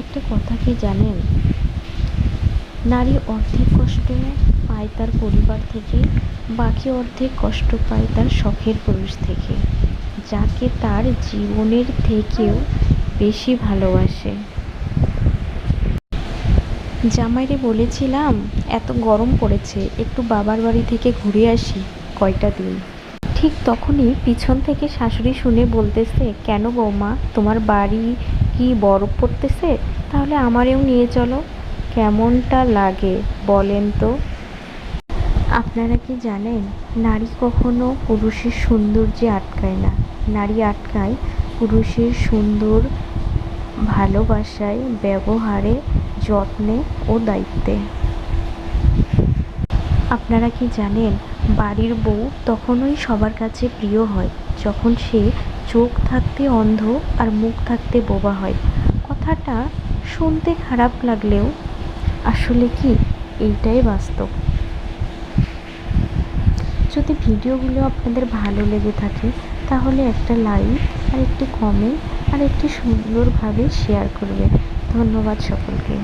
একটা কথা কি জানেন? নারী অর্ধেক কষ্ট পায় তার পরিবার থেকে, বাকি অর্ধেক কষ্ট পায় তার শখের পুরুষ থেকে, যাকে তার জীবনের থেকেও বেশি ভালোবাসে। জামাইরে বলেছিলাম, এত গরম পড়েছে, একটু বাবার বাড়ি থেকে ঘুরে আসি কয়টা দিন। ঠিক তখনই পিছন থেকে শাশুড়ি শুনে বলতেছে, কেন বৌমা, তোমার বাড়ি কি বরফ পড়তেছে? তাহলে আমারেও নিয়ে চলো। কেমনটা লাগে বলেন তো? আপনারা কি জানেন, নারী কখনো পুরুষের সৌন্দর্যে আটকায় না। নারী আটকায় পুরুষের সুন্দর ভালোবাসায়, ব্যবহারে, যত্নে ও দায়িত্বে। আপনারা কি জানেন, বাড়ির বউ তখনই সবার কাছে প্রিয় হয়, যখন সে চোখ থাকতে অন্ধ আর মুখ থাকতে বোবা হয়। কথাটা শুনতে খারাপ লাগলেও আসলে কি এইটাই বাস্তব। যদি ভিডিওগুলো আপনাদের ভালো লেগে থাকে, তাহলে একটা লাইক, আর একটি কমেন্ট আর একটি সুন্দরভাবে শেয়ার করবেন। ধন্যবাদ সকলকে।